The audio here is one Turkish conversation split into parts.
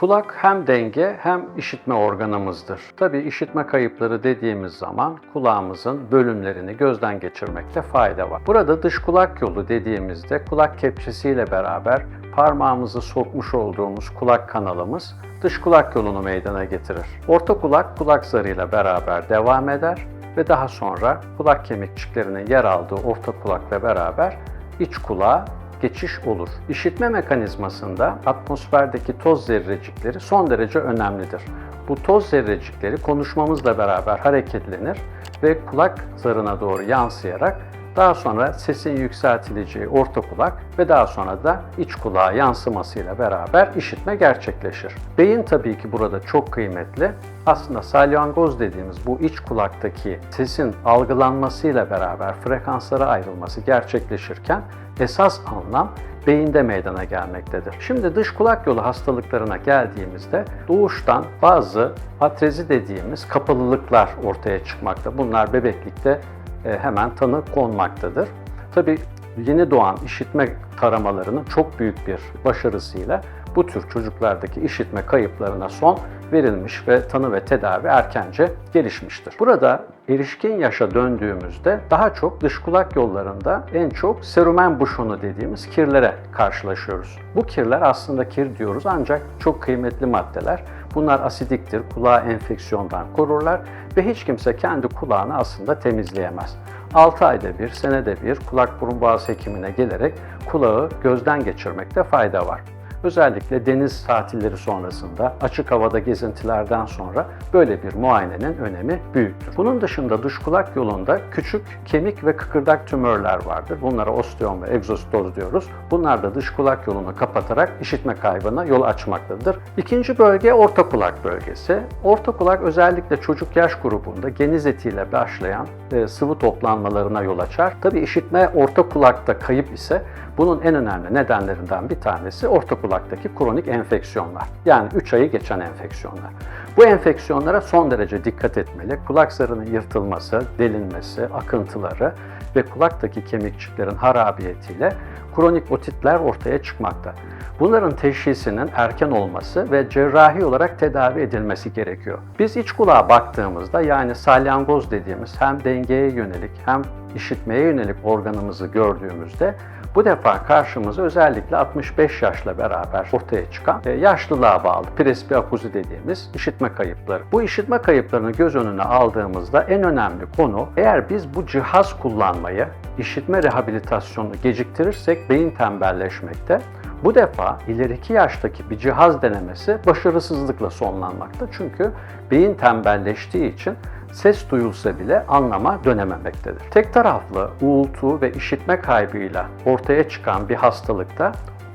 Kulak hem denge hem işitme organımızdır. Tabii işitme kayıpları dediğimiz zaman kulağımızın bölümlerini gözden geçirmekte fayda var. Burada dış kulak yolu dediğimizde kulak kepçesiyle beraber parmağımızı sokmuş olduğumuz kulak kanalımız dış kulak yolunu meydana getirir. Orta kulak kulak zarıyla beraber devam eder ve daha sonra kulak kemikçiklerinin yer aldığı orta kulakla beraber iç kulağa geçiş olur. İşitme mekanizmasında atmosferdeki toz zerrecikleri son derece önemlidir. Bu toz zerrecikleri konuşmamızla beraber hareketlenir ve kulak zarına doğru yansıyarak daha sonra sesin yükseltileceği orta kulak ve daha sonra da iç kulağa yansımasıyla beraber işitme gerçekleşir. Beyin tabii ki burada çok kıymetli. Aslında salyangoz dediğimiz bu iç kulaktaki sesin algılanmasıyla beraber frekanslara ayrılması gerçekleşirken esas anlam beyinde meydana gelmektedir. Şimdi dış kulak yolu hastalıklarına geldiğimizde doğuştan bazı atrezi dediğimiz kapalılıklar ortaya çıkmakta. Bunlar bebeklikte hemen tanı konmaktadır. Tabii yeni doğan işitme taramalarının çok büyük bir başarısıyla bu tür çocuklardaki işitme kayıplarına son verilmiş ve tanı ve tedavi erkence gelişmiştir. Burada erişkin yaşa döndüğümüzde daha çok dış kulak yollarında en çok serumen buşonu dediğimiz kirlere karşılaşıyoruz. Bu kirler aslında kir diyoruz ancak çok kıymetli maddeler. Bunlar asidiktir, kulağı enfeksiyondan korurlar ve hiç kimse kendi kulağını aslında temizleyemez. 6 ayda bir, senede bir kulak burun boğaz hekimine gelerek kulağı gözden geçirmekte fayda var. Özellikle deniz tatilleri sonrasında, açık havada gezintilerden sonra böyle bir muayenenin önemi büyüktür. Bunun dışında dış kulak yolunda küçük kemik ve kıkırdak tümörler vardır. Bunlara osteom ve egzostoz diyoruz. Bunlar da dış kulak yolunu kapatarak işitme kaybına yol açmaktadır. İkinci bölge orta kulak bölgesi. Orta kulak özellikle çocuk yaş grubunda geniz etiyle başlayan e, sıvı toplanmalarına yol açar. Tabi işitme orta kulakta kayıp ise bunun en önemli nedenlerinden bir tanesi orta kulaktaki kronik enfeksiyonlar. Yani 3 ayı geçen enfeksiyonlar. Bu enfeksiyonlara son derece dikkat etmeli. Kulak zarının yırtılması, delinmesi, akıntıları ve kulaktaki kemikçiklerin harabiyetiyle kronik otitler ortaya çıkmakta. Bunların teşhisinin erken olması ve cerrahi olarak tedavi edilmesi gerekiyor. Biz iç kulağa baktığımızda yani salyangoz dediğimiz hem dengeye yönelik hem işitmeye yönelik organımızı gördüğümüzde bu defa karşımıza özellikle 65 yaşla beraber ortaya çıkan e, yaşlılığa bağlı presbiakuzi dediğimiz işitme kayıpları. Bu işitme kayıplarını göz önüne aldığımızda en önemli konu eğer biz bu cihaz kullanmayı, işitme rehabilitasyonunu geciktirirsek beyin tembelleşmekte. Bu defa ileriki yaştaki bir cihaz denemesi başarısızlıkla sonlanmakta. Çünkü beyin tembelleştiği için ses duyulsa bile anlama dönememektedir. Tek taraflı uğultu ve işitme kaybıyla ortaya çıkan bir hastalıkta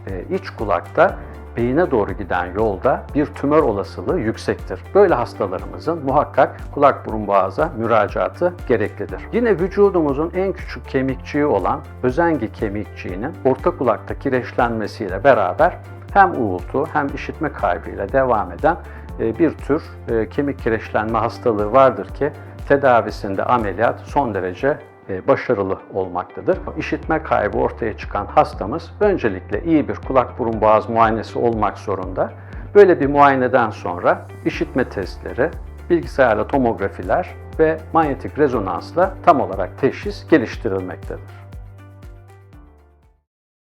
e, iç kulakta beyine doğru giden yolda bir tümör olasılığı yüksektir. Böyle hastalarımızın muhakkak kulak burun boğaza müracaatı gereklidir. Yine vücudumuzun en küçük kemikçiği olan özengi kemikçiğinin orta kulakta kireçlenmesiyle beraber hem uğultu hem işitme kaybıyla devam eden bir tür e, kemik kireçlenme hastalığı vardır ki tedavisinde ameliyat son derece e, başarılı olmaktadır. İşitme kaybı ortaya çıkan hastamız öncelikle iyi bir kulak burun boğaz muayenesi olmak zorunda. Böyle bir muayeneden sonra işitme testleri, bilgisayarla tomografiler ve manyetik rezonansla tam olarak teşhis geliştirilmektedir.